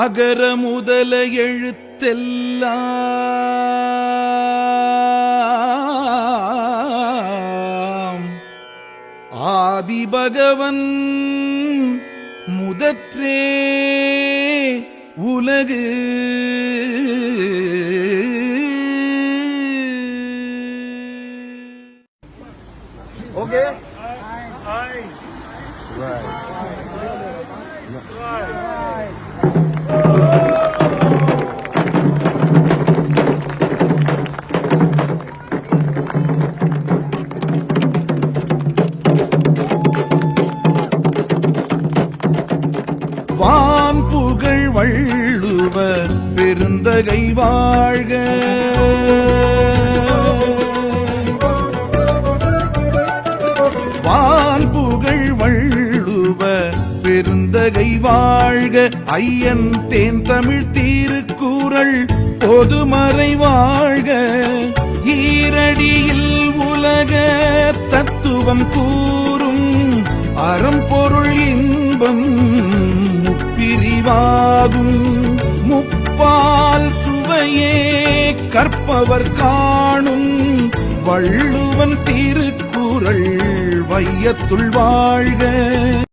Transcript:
அகர முதல எழுத்தெல்லாம். ஆதிபகவன் முதற்றே உலகு. Okay? வான் வள்ளுவர் பெருந்தகை வாழ்க. வான் புகழ் வள்ளுவர் பெருந்தகை வாழ்க. ஐயன் தேன் தமிழ் தீருக்குறள் பொதுமறை வாழ்க. ஈரடியில் உலக தத்துவம் கூறும் அறம் பொருள் இன்பம் முப்பிரிவாகும். முப்பால் சுவையே கற்பவர் காணும் வள்ளுவன் திருக்குறள் வையத்துள் வாழ்க.